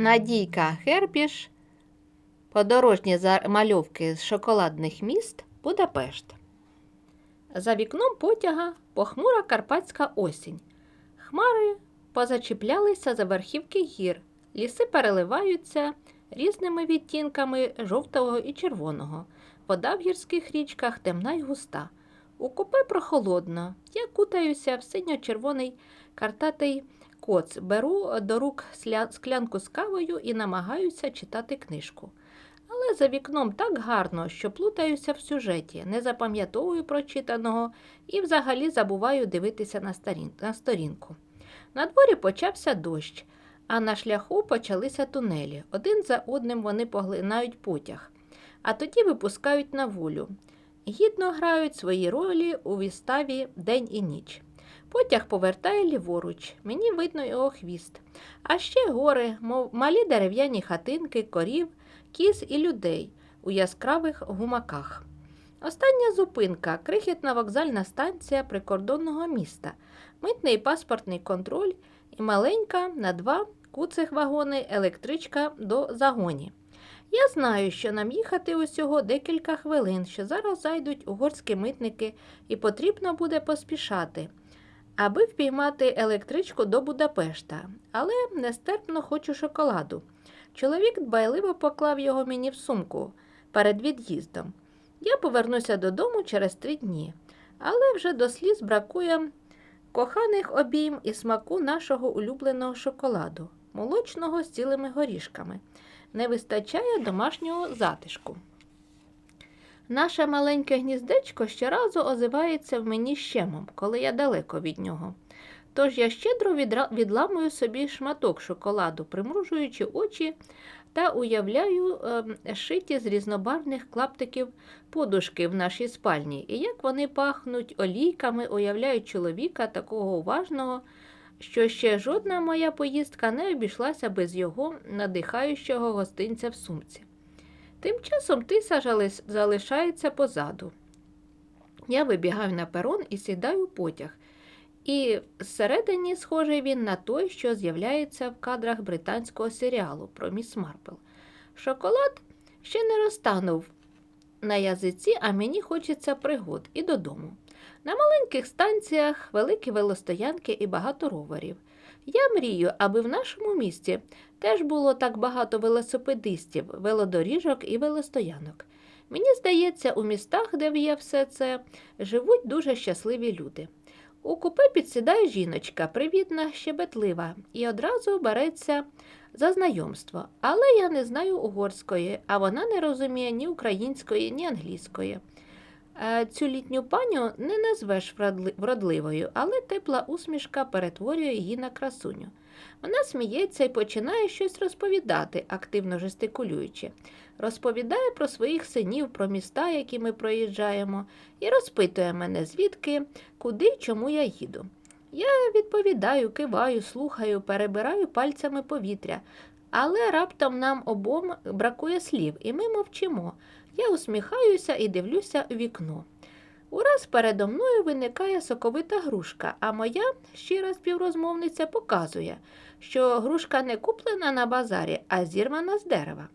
Надійка Гербіш. Подорожні мальовки з шоколадних міст Будапешт. За вікном потяга похмура карпатська осінь. Хмари позачіплялися за верхівки гір. Ліси переливаються різними відтінками жовтого і червоного. Вода в гірських річках темна й густа. У купе прохолодно. Я кутаюся в синьо-червоний картатий коц, беру до рук склянку з кавою і намагаюся читати книжку. Але за вікном так гарно, що плутаюся в сюжеті, не запам'ятовую прочитаного і взагалі забуваю дивитися на, сторінку. На дворі почався дощ, а на шляху почалися тунелі. Один за одним вони поглинають потяг, а тоді випускають на волю. Гідно грають свої ролі у виставі День і ніч. Потяг повертає ліворуч, мені видно його хвіст. А ще гори, мов малі дерев'яні хатинки, корів, кіз і людей у яскравих гумаках. Остання зупинка крихітна вокзальна станція прикордонного міста, митний паспортний контроль і маленька на два куцих вагони електричка до загоні. Я знаю, що нам їхати усього декілька хвилин, що зараз зайдуть угорські митники, і потрібно буде поспішати, аби впіймати електричку до Будапешта, але нестерпно хочу шоколаду. Чоловік дбайливо поклав його мені в сумку перед від'їздом. Я повернуся додому через три дні, але вже до сліз бракує коханих обійм і смаку нашого улюбленого шоколаду, молочного з цілими горішками. Не вистачає домашнього затишку. Наше маленьке гніздечко щоразу озивається в мені щемом, коли я далеко від нього. Тож я щедро відламую собі шматок шоколаду, примружуючи очі та уявляю ем, шиті з різнобарвних клаптиків подушки в нашій спальні, і як вони пахнуть олійками, уявляю чоловіка такого уважного, що ще жодна моя поїздка не обійшлася без його надихаючого гостинця в сумці. Тим часом тиса залишається позаду. Я вибігаю на перон і сідаю у потяг. І всередині схожий він на той, що з'являється в кадрах британського серіалу про міс Марпл. Шоколад ще не розтанув на язиці, а мені хочеться пригод і додому. На маленьких станціях великі велостоянки і багато роверів. Я мрію, аби в нашому місті теж було так багато велосипедистів, велодоріжок і велостоянок. Мені здається, у містах, де є все це, живуть дуже щасливі люди. У купе підсідає жіночка, привітна, щебетлива, і одразу береться за знайомство. Але я не знаю угорської, а вона не розуміє ні української, ні англійської. Е, Цю літню паню не назвеш вродливою, але тепла усмішка перетворює її на красуню. Вона сміється і починає щось розповідати, активно жестикулюючи. Розповідає про своїх синів, про міста, які ми проїжджаємо, і розпитує мене, звідки, куди й чому я їду. Я відповідаю, киваю, слухаю, перебираю пальцями повітря, але раптом нам обом бракує слів, і ми мовчимо. Я усміхаюся і дивлюся у вікно. Ураз передо мною виникає соковита грушка, а моя щира співрозмовниця показує, що грушка не куплена на базарі, а зірвана з дерева.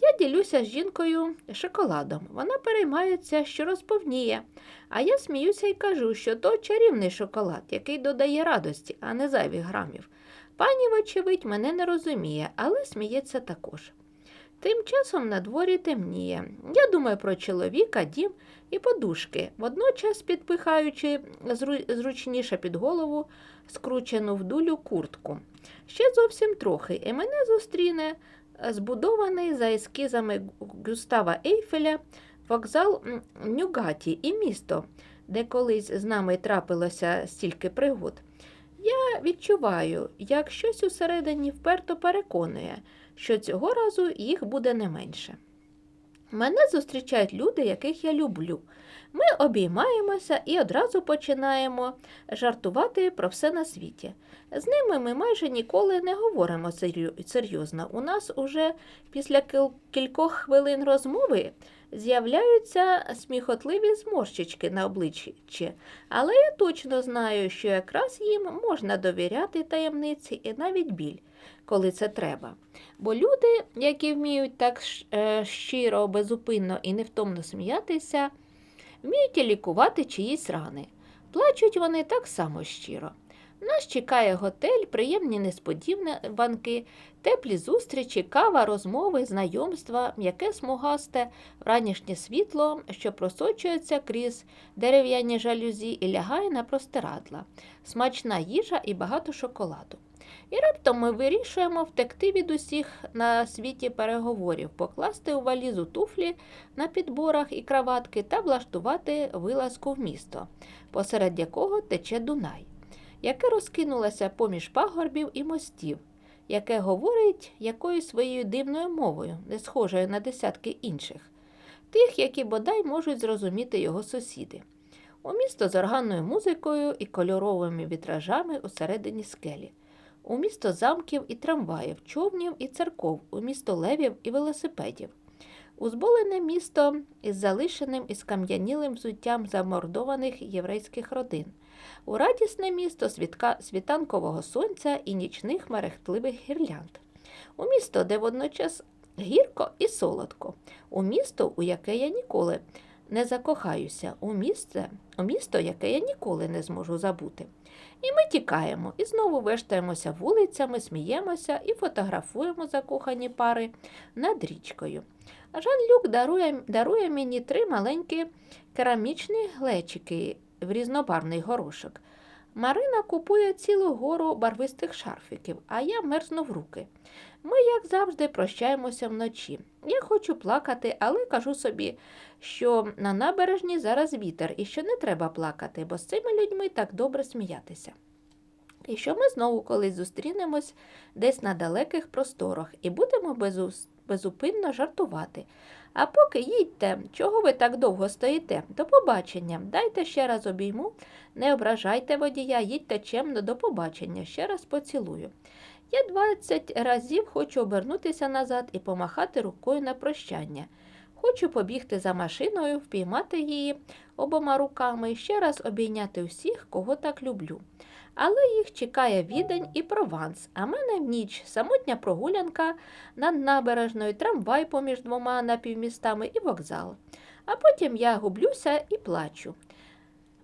Я ділюся з жінкою шоколадом. Вона переймається, що розповніє, а я сміюся і кажу, що то чарівний шоколад, який додає радості, а не зайвих грамів. Пані, вочевидь, мене не розуміє, але сміється також. Тим часом на дворі темніє. Я думаю про чоловіка, дім і подушки, водночас підпихаючи зру- зручніше під голову скручену в дулю куртку. Ще зовсім трохи, і мене зустріне збудований за ескізами Густава Ейфеля вокзал Нюгаті і місто, де колись з нами трапилося стільки пригод. Я відчуваю, як щось усередині вперто переконує, що цього разу їх буде не менше. Мене зустрічають люди, яких я люблю. Ми обіймаємося і одразу починаємо жартувати про все на світі. З ними ми майже ніколи не говоримо серйозно. У нас уже після кількох хвилин розмови з'являються сміхотливі зморщички на обличчі, але я точно знаю, що якраз їм можна довіряти таємниці і навіть біль, коли це треба. Бо люди, які вміють так е, щиро, безупинно і невтомно сміятися, вміють і лікувати чиїсь рани. Плачуть вони так само щиро. Нас чекає готель, приємні несподіванки, теплі зустрічі, кава, розмови, знайомства, м'яке смугасте, ранішнє світло, що просочується крізь дерев'яні жалюзі і лягає на простирадла, смачна їжа і багато шоколаду. І раптом ми вирішуємо втекти від усіх на світі переговорів, покласти у валізу туфлі на підборах і краватки та влаштувати вилазку в місто, посеред якого тече Дунай, яке розкинулося поміж пагорбів і мостів, яке говорить якоюсь своєю дивною мовою, не схожою на десятки інших, тих, які бодай можуть зрозуміти його сусіди. У місто з органною музикою і кольоровими вітражами усередині скелі. У місто замків і трамваїв, човнів і церков, у місто левів і велосипедів. Узболене місто із залишеним і скам'янілим взуттям замордованих єврейських родин. У радісне місто світка, світанкового сонця і нічних мерехтливих гірлянд. У місто, де водночас гірко і солодко. У місто, у яке я ніколи не закохаюся, у місце, у місто, яке я ніколи не зможу забути. І ми тікаємо, і знову вештаємося вулицями, сміємося і фотографуємо закохані пари над річкою. Жан-Люк дарує, дарує мені три маленькі керамічні глечики в різнобарвний горошок. Марина купує цілу гору барвистих шарфіків, а я мерзну в руки. Ми, як завжди, прощаємося вночі. Я хочу плакати, але кажу собі, що на набережні зараз вітер і що не треба плакати, бо з цими людьми так добре сміятися. І що ми знову колись зустрінемось десь на далеких просторах і будемо безупинно жартувати. А поки їдьте, чого ви так довго стоїте? До побачення. Дайте ще раз обійму, не ображайте водія, їдьте чемно, до побачення, ще раз поцілую. Я 20 разів хочу обернутися назад і помахати рукою на прощання. Хочу побігти за машиною, впіймати її обома руками і ще раз обійняти всіх, кого так люблю. Але їх чекає відень і прованс, а мене в ніч самотня прогулянка над набережною, трамвай поміж двома напівмістами і вокзал. А потім я гублюся і плачу.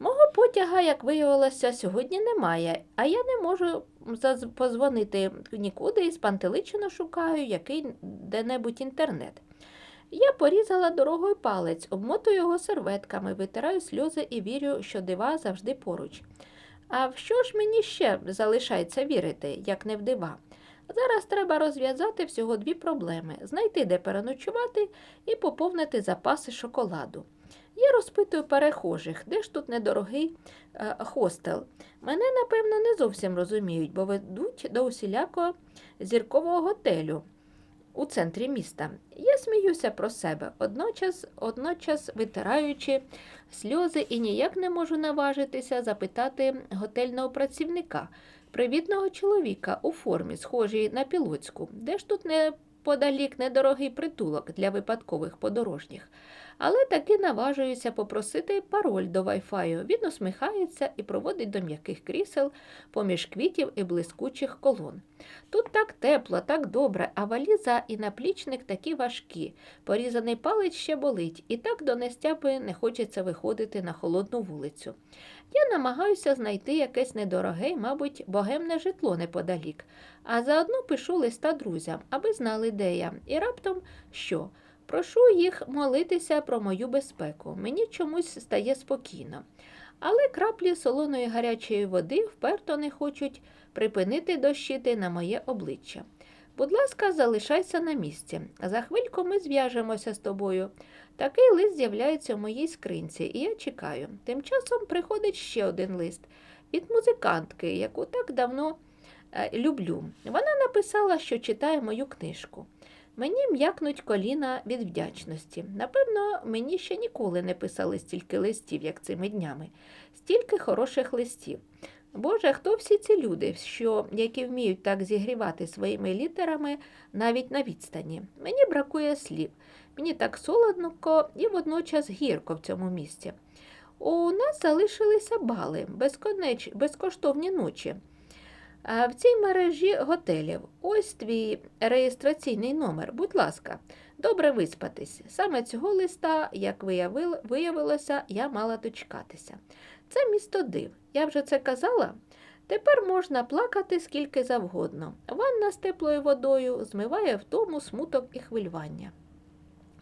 Мого потяга, як виявилося, сьогодні немає, а я не можу позвонити нікуди і спантеличено шукаю який де-небудь інтернет. Я порізала дорогою палець, обмотую його серветками, витираю сльози і вірю, що дива завжди поруч. А в що ж мені ще залишається вірити, як не в дива? Зараз треба розв'язати всього дві проблеми: знайти, де переночувати, і поповнити запаси шоколаду. Я розпитую перехожих, де ж тут недорогий е, хостел. Мене, напевно, не зовсім розуміють, бо ведуть до усілякого зіркового готелю у центрі міста. Я сміюся про себе, одночас, одночас витираючи сльози і ніяк не можу наважитися запитати готельного працівника, привітного чоловіка у формі, схожій на пілотську, де ж тут неподалік недорогий притулок для випадкових подорожніх. Але таки наважуюся попросити пароль до вайфаю. Він усміхається і проводить до м'яких крісел поміж квітів і блискучих колон. Тут так тепло, так добре, а валіза і наплічник такі важкі. Порізаний палець ще болить, і так до нестяпи не хочеться виходити на холодну вулицю. Я намагаюся знайти якесь недороге, мабуть, богемне житло неподалік, а заодно пишу листа друзям, аби знали, де я. І раптом що? Прошу їх молитися про мою безпеку. Мені чомусь стає спокійно. Але краплі солоної гарячої води вперто не хочуть припинити дощити на моє обличчя. Будь ласка, залишайся на місці. За хвильку ми зв'яжемося з тобою. Такий лист з'являється в моїй скринці, і я чекаю. Тим часом приходить ще один лист від музикантки, яку так давно люблю. Вона написала, що читає мою книжку. Мені м'якнуть коліна від вдячності. Напевно, мені ще ніколи не писали стільки листів, як цими днями, стільки хороших листів. Боже, хто всі ці люди, що, які вміють так зігрівати своїми літерами навіть на відстані? Мені бракує слів. Мені так солодко і водночас гірко в цьому місці. У нас залишилися бали, безконеч... безкоштовні ночі. В цій мережі готелів ось твій реєстраційний номер. Будь ласка, добре виспатись. Саме цього листа, як виявилося, я мала дочекатися. Це місто див. Я вже це казала. Тепер можна плакати скільки завгодно. Ванна з теплою водою змиває втому смуток і хвилювання.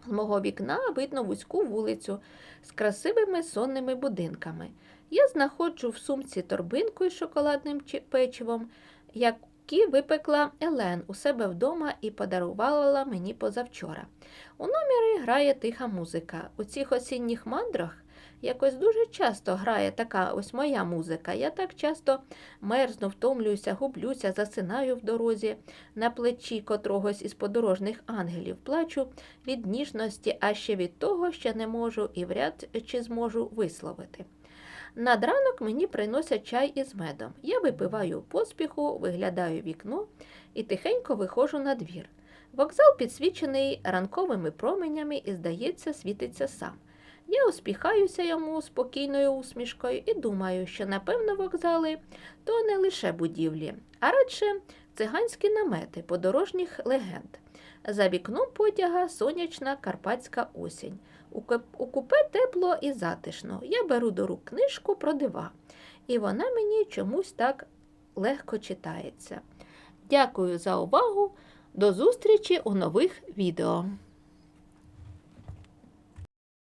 З мого вікна видно вузьку вулицю з красивими сонними будинками. Я знаходжу в сумці торбинку із шоколадним чи- печивом, які випекла Елен у себе вдома і подарувала мені позавчора. У номері грає тиха музика. У цих осінніх мандрах якось дуже часто грає така ось моя музика. Я так часто мерзну, втомлююся, гублюся, засинаю в дорозі на плечі котрогось із подорожних ангелів, плачу від ніжності, а ще від того, що не можу і вряд чи зможу висловити. Над ранок мені приносять чай із медом. Я випиваю поспіху, виглядаю вікно і тихенько виходжу на двір. Вокзал підсвічений ранковими променями і, здається, світиться сам. Я успіхаюся йому спокійною усмішкою і думаю, що, напевно, вокзали то не лише будівлі, а радше циганські намети подорожніх легенд. За вікном потяга сонячна карпатська осінь. У купе тепло і затишно. Я беру до рук книжку про дива, і вона мені чомусь так легко читається. Дякую за увагу. До зустрічі у нових відео.